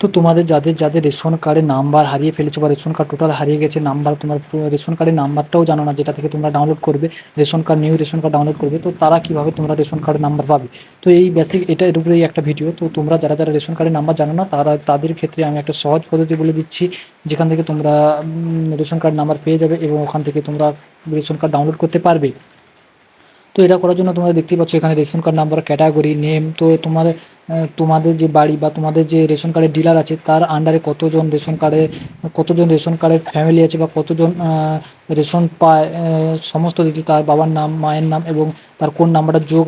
তো তোমাদের যাদের যাদের রেশন কার্ডের নাম্বার হারিয়ে ফেলেছো বা রেশন কার্ড টোটাল হারিয়ে গেছে, নাম্বার তোমার রেশন কার্ডের নাম্বারটাও জানো না, যেটা থেকে তোমরা ডাউনলোড করবে, ration card new ration card download করবে, তো তারা কীভাবে তোমরা রেশন কার্ডের নাম্বার পাবে? তো এই বেসিক এটা এর উপরেই একটা ভিডিও তো তোমরা যারা যারা রেশন কার্ডের নাম্বার জানো না, তারা, তাদের ক্ষেত্রে আমি একটা সহজ পদ্ধতি বলে দিচ্ছি, যেখান থেকে তোমরা রেশন কার্ড নাম্বার পেয়ে যাবে এবং ওখান থেকে তোমরা রেশন কার্ড ডাউনলোড করতে পারবে। তো এটা করার জন্য তোমরা দেখতেই পাচ্ছ, এখানে ration card number category name তো তোমার তোমাদের যে বাড়ি বা তোমাদের যে রেশন কার্ডের ডিলার আছে, তার আন্ডারে কতজন রেশন কার্ডে কতজন রেশন কার্ডের ফ্যামিলি আছে বা কতজন রেশন পায় সমস্ত দিকে তার বাবার নাম, মায়ের নাম এবং তার কোন নাম্বারটা যোগ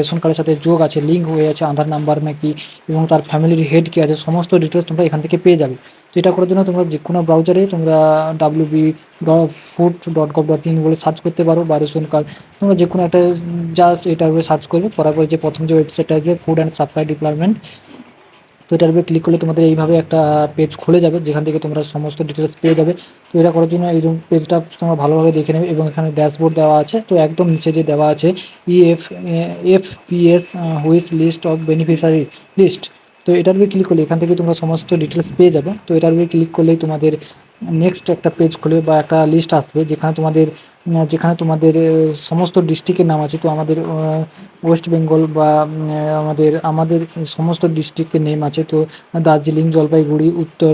রেশন কার্ডের সাথে যোগ আছে লিঙ্ক হয়ে আছে আধার নাম্বার নাকি এবং তার ফ্যামিলির হেড কী আছে, সমস্ত ডিটেলস তোমরা এখান থেকে পেয়ে যাবে। তো এটা করার জন্য তোমরা যে কোনো ব্রাউজারে তোমরা W B food dot com dot in বলে সার্চ করতে পারো বা রেশন কার্ড তোমরা যে কোনো একটা যা এটার উপরে সার্চ করবে, করার পরে যে প্রথম যে ওয়েবসাইটটা আসবে ফুড অ্যান্ড সাপ্লাই ডিপার্টমেন্ট তো এটার উপরে ক্লিক করলে তোমাদের এইভাবে একটা পেজ খুলে যাবে, যেখান থেকে তোমরা সমস্ত ডিটেলস পেয়ে যাবে। তো এটা করার জন্য এই পেজটা তোমরা ভালোভাবে দেখে নেবে এবং এখানে ড্যাশবোর্ড দেওয়া আছে। তো একদম নিচে যে দেওয়া আছে E F F P S হুইস লিস্ট অফ বেনিফিশিয়ারি লিস্ট তো এটার উপরে ক্লিক করলে এখান থেকে তোমরা সমস্ত ডিটেলস পেয়ে যাবে। তো এটার উপরে ক্লিক করলেই তোমাদের নেক্সট একটা পেজ খুলবে বা একটা লিস্ট আসবে যেখানে তোমাদের যেখানে তোমাদের সমস্ত ডিস্ট্রিক্টের নাম আছে। তো আমাদের ওয়েস্ট বেঙ্গল বা আমাদের আমাদের সমস্ত ডিস্ট্রিক্টের নেম আছে। তো দার্জিলিং, জলপাইগুড়ি, উত্তর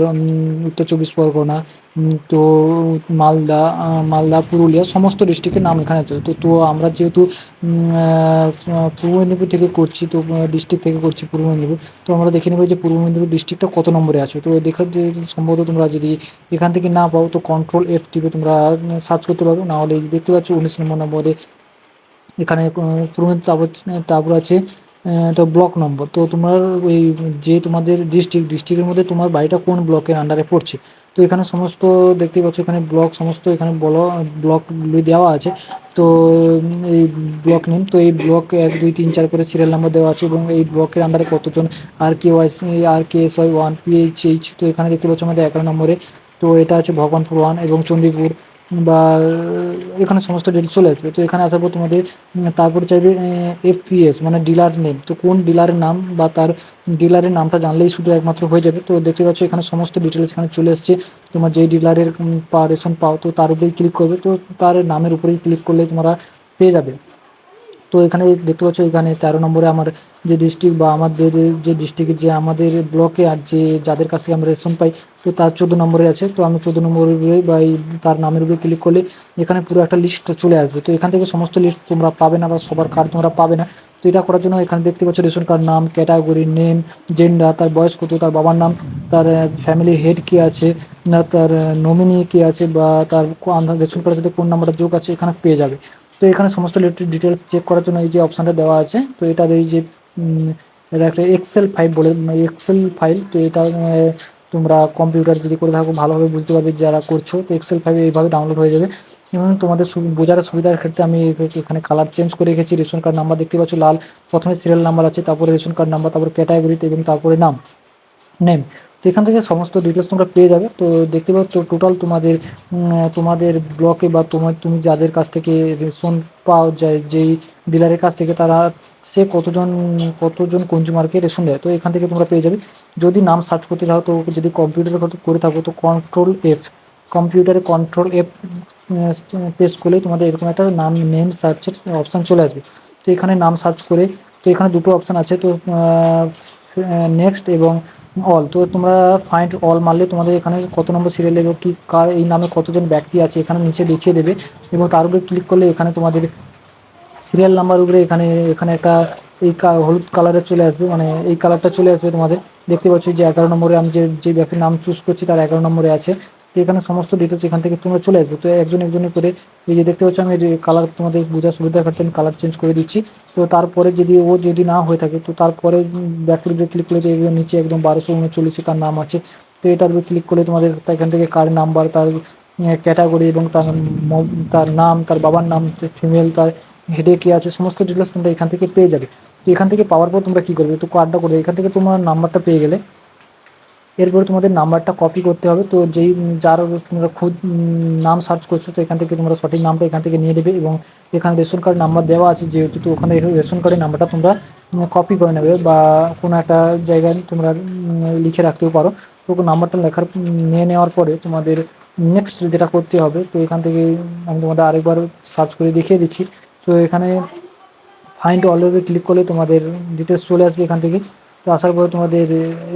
উত্তর চব্বিশ পরগনা তো মালদা মালদা, পুরুলিয়া সমস্ত ডিস্ট্রিক্টের নাম এখানে আছে। তো তো আমরা যেহেতু পূর্ব মেদিনীপুর থেকে করছি, তো ডিস্ট্রিক্ট থেকে করছি পূর্ব মেদিনীপুর, তো আমরা দেখে নেব যে পূর্ব মেদিনীপুর ডিস্ট্রিক্টটা কত নম্বরে আছে। তো দেখে যে সম্ভবত তোমরা যদি এখান থেকে না পাও, তো কন্ট্রোল এফ টিপে তোমরা সার্চ করতে পারো। না হলে দেখতে পাচ্ছ উনিশ নম্বর নম্বরে এখানে পূর্ব মেদিনীপুর তারপর আছে। তো ব্লক নম্বর তো তোমার ওই যে তোমাদের ডিস্ট্রিক্ট ডিস্ট্রিক্টের মধ্যে তোমার বাড়িটা কোন ব্লকের আন্ডারে পড়ছে? তো এখানে সমস্ত দেখতেই পাচ্ছ, এখানে ব্লক সমস্ত এখানে বলো ব্লকগুলি দেওয়া আছে। তো এই ব্লক নেম তো এই ব্লক এক, দুই, তিন, চার করে সিরিয়াল নাম্বার দেওয়া আছে এবং এই ব্লকের আন্ডারে কতজন R K Y R K S Y one PH H তো এখানে দেখতে পাচ্ছ আমাদের এগারো নম্বরে। তো এটা আছে ভগবানপুর ওয়ান এবং চণ্ডীপুর বা এখানে সমস্ত ডিটেল চলে আসবে। তো এখানে আসার পর তোমাদের তারপর চাইবে এফপিএস মানে ডিলার নেম তো কোন ডিলারের নাম বা তার ডিলারের নামটা জানলেই শুধু একমাত্র হয়ে যাবে। তো দেখতে পাচ্ছ এখানে সমস্ত ডিটেলস এখানে চলে এসছে তোমার যেই ডিলারের পা রেশন পাও, তো তার উপরেই ক্লিক করবে। তো তার নামের উপরেই ক্লিক করলে তোমরা পেয়ে যাবে। তো এখানে দেখতে পাচ্ছ, এখানে তেরো নম্বরে আমার যে ডিস্ট্রিক্ট বা আমাদের যে ডিস্ট্রিক্টে যে আমাদের ব্লকে আর যে যাদের কাছ থেকে আমরা রেশন পাই, তো তার চোদ্দ নম্বরে আছে। তো আমি চোদ্দ নম্বরের উপরে বা এই তার নামের উপরে ক্লিক করলে এখানে পুরো একটা লিস্ট চলে আসবে। তো এখান থেকে সমস্ত লিস্ট তোমরা পাবে না বা সবার কার্ড তোমরা পাবে না। তো এটা করার জন্য এখানে দেখতে পাচ্ছ রেশন কার্ড নাম ক্যাটাগরি নেম জেন্ডার তার বয়স কত, তার বাবার নাম, তার ফ্যামিলি হেড কে আছে, না তার নমিনি কে আছে বা তার রেশন কার্ডের সাথে কোন নাম্বারটা যোগ আছে, এখানে পেয়ে যাবে। তো এখানে সমস্ত ইলেকট্রিক ডিটেলস চেক করার জন্য এই যে অপশানটা দেওয়া আছে, তো এটার এই যে এটা একটা এক্সেল ফাইল বলে এক্সেল ফাইল তো এটা তোমরা কম্পিউটার যদি করে থাকো, ভালোভাবে বুঝতে পারবে যারা করছ, তো এক্সেল ফাইল এইভাবে ডাউনলোড হয়ে যাবে। এবং তোমাদের বোঝার সুবিধার ক্ষেত্রে আমি এখানে কালার চেঞ্জ করে রেখেছি রেশন কার্ড নাম্বার দেখতে পাচ্ছ, লাল, প্রথমে সিরিয়াল নাম্বার আছে, তারপরে রেশন কার্ড নাম্বার তারপরে ক্যাটাগরিতে এবং তারপরে নাম। নেম এখান থেকে সমস্ত ডিটেলস তোমরা পেয়ে যাবে। তো দেখতে পাচ্ছ টোটাল তোমাদের তোমাদের ব্লকে বা তোমার, তুমি যাদের কাছ থেকে রেশন পাওয়া যায় যেই ডিলারের কাছ থেকে তারা, সে কতজন কতজন কনজিউমারকে রেশন দেয়? তো এখান থেকে তোমরা পেয়ে যাবে। যদি নাম সার্চ করতে চাও, তো যদি কম্পিউটারে করে থাকো, তো কন্ট্রোল এফ কম্পিউটারে কন্ট্রোল এফ প্রেস করলে তোমাদের এরকম একটা নাম নেম সার্চের অপশান চলে আসবে। তো এখানে নাম সার্চ করে, তো এখানে দুটো অপশান আছে। তো নেক্সট এবং অল তো তোমরা ফাইন্ড অল মারলে তোমাদের এখানে কত নম্বর সিরিয়াল এবং কী কার, এই নামে কতজন ব্যক্তি আছে এখানে নিচে দেখিয়ে দেবে এবং তার উপরে ক্লিক করলে এখানে তোমাদের সিরিয়াল নাম্বার উপরে এখানে এখানে একটা এই হলুদ কালারে চলে আসবে মানে এই কালারটা চলে আসবে তোমাদের। দেখতে পাচ্ছ যে এগারো নম্বরে আমি যে যে ব্যক্তির নাম চুজ করছি তার এগারো নম্বরে আছে। এখানে সমস্ত ডিটেলস এখান থেকে তোমরা চলে আসবে। তো একজন একজনের করে এই যে দেখতে পাচ্ছ আমি কালার তোমাদের বোঝার সুবিধার ক্ষেত্রে আমি কালার চেঞ্জ করে দিচ্ছি। তো তারপরে যদি ও যদি না হয়ে থাকে, তো তারপরে ব্যক্তির উপরে ক্লিক করলে দেখবে নিচে একদম বারোশো উনচল্লিশে তার নাম আছে। তো এটার উপরে ক্লিক করলে তোমাদের এখান থেকে কার নাম্বার তার ক্যাটাগরি এবং তার তার নাম, তার বাবার নাম ফিমেল তার হেডে কে আছে, সমস্ত ডিটেলস তোমরা এখান থেকে পেয়ে যাবে। তো এখান থেকে পাওয়ার পর তোমরা কী করবে? তো কার্ডটা করবে এখান থেকে তোমার নাম্বারটা পেয়ে গেলে এরপরে তোমাদের নাম্বারটা কপি করতে হবে। তো যেই, যার তোমরা খুদ নাম সার্চ করছ, তো এখান থেকে তোমরা সঠিক নামটা এখান থেকে নিয়ে নেবে এবং এখানে রেশন কার্ড নাম্বার দেওয়া আছে, যেহেতু তো ওখানে রেশন কার্ডের নাম্বারটা তোমরা কপি করে নেবে বা কোনো একটা জায়গায় তোমরা লিখে রাখতেও পারো। তো নাম্বারটা লেখার নিয়ে নেওয়ার পরে তোমাদের নেক্সট যেটা করতে হবে, তো এখান থেকে আমি তোমাদের আরেকবার সার্চ করে দেখিয়ে দিচ্ছি। তো এখানে ফাইন্ড অলরেডি ক্লিক করলে তোমাদের ডিটেলস চলে আসবে এখান থেকে। তো আসার পরে তোমাদের,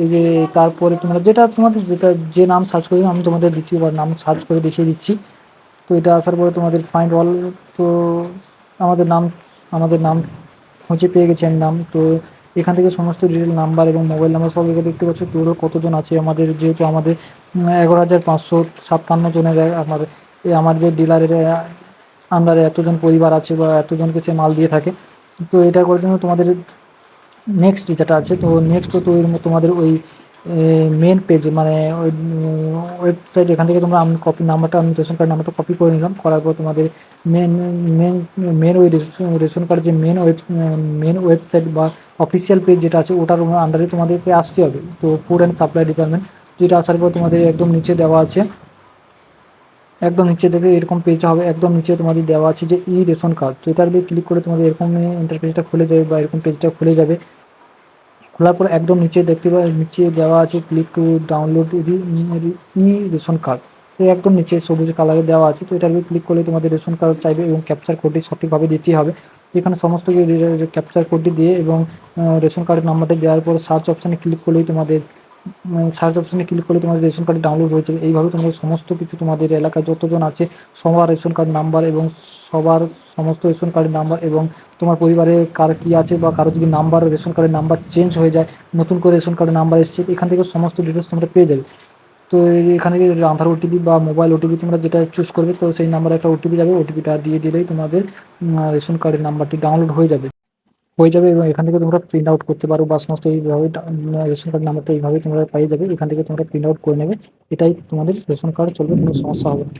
এই যে তারপরে তোমরা যেটা তোমাদের যেটা যে নাম সার্চ করবে আমি তোমাদের দ্বিতীয়বার নাম সার্চ করে দেখিয়ে দিচ্ছি। তো এটা আসার পরে তোমাদের ফাইন্ড অল তো আমাদের নাম আমাদের নাম খুঁজে পেয়ে গেছি আমি নাম। তো এখান থেকে সমস্ত ডিটেল নাম্বার এবং মোবাইল নাম্বার সব এখানে দেখতে পাচ্ছ। টোটাল কতজন আছে? আমাদের যেহেতু আমাদের এগারো হাজার পাঁচশো সাতান্ন জনের আমাদের আমাদের ডিলারের আন্ডারে এতজন পরিবার আছে বা এতজনকে সে মাল দিয়ে থাকে। তো এটা করার জন্য তোমাদের নেক্সট যেটা আছে, তো নেক্সট তো তোমাদের ওই মেন পেজ মানে ওই ওয়েবসাইট এখান থেকে তোমরা আমি কপি নাম্বারটা, আমি রেশন কার্ড নাম্বারটা কপি করে নিলাম, করার পর তোমাদের মেন মেন মেন ওই রেশন কার্ড যে মেন ওয়েব মেন ওয়েবসাইট বা অফিসিয়াল পেজ যেটা আছে, ওটার আন্ডারে তোমাদেরকে আসতে হবে। তো ফুড অ্যান্ড সাপ্লাই ডিপার্টমেন্ট যেটা আসার পর তোমাদের একদম নিচে দেওয়া আছে, একদম নিচে দেখে এরকম পেজটা হবে, একদম নিচে তোমাদের দেওয়া আছে যে ই রেশন কার্ড তো এটার দিয়ে ক্লিক করে তোমাদের এরকম ইন্টারপেজটা খুলে যাবে বা এরকম পেজটা খুলে যাবে। খোলার পর একদম নিচে দেখতে পাই নিচে দেওয়া আছে click to download e ration card তো একদম নিচে সবুজ কালারে দেওয়া আছে। তো এটার উপর ক্লিক করলে তোমাদের রেশন কার্ড চাইবে এবং ক্যাপচার কোডটি সঠিকভাবে দিতে হবে। এখানে সমস্ত ক্যাপচার কোডটি দিয়ে এবং রেশন কার্ডের নাম্বারটি দেওয়ার পর সার্চ অপশানে ক্লিক করলেই তোমাদের সার্চ অপশানে ক্লিক করলে তোমাদের রেশন কার্ড ডাউনলোড হয়ে যাবে। এইভাবে তোমাদের সমস্ত কিছু তোমাদের এলাকায় যতজন আছে, সবার রেশন কার্ড নাম্বার এবং সবার সমস্ত রেশন কার্ডের নাম্বার এবং তোমার পরিবারে কার কী আছে বা কারও যদি নাম্বার রেশন কার্ডের নাম্বার চেঞ্জ হয়ে যায়, নতুন করে রেশন কার্ডের নাম্বার এসছে, এখান থেকে সমস্ত ডিটেলস তোমরা পেয়ে যাবে। তো এখানে আধার ওটিপি বা মোবাইল ওটিপি তোমরা যেটা চুজ করবে, তো সেই নাম্বারে একটা ওটিপি যাবে ওটিপিটা দিয়ে দিলেই তোমাদের রেশন কার্ডের নাম্বারটি ডাউনলোড হয়ে যাবে। হয়ে যাবে এবং এখান থেকে তোমরা প্রিন্ট আউট করতে পারো বা সমস্ত এইভাবে রেশন কার্ড নাম্বারটা এইভাবে তোমরা পেয়ে যাবে। এখান থেকে তোমরা প্রিন্ট আউট করে নেবে। এটাই তোমাদের রেশন কার্ড চলবে, কোনো সমস্যা হবে না।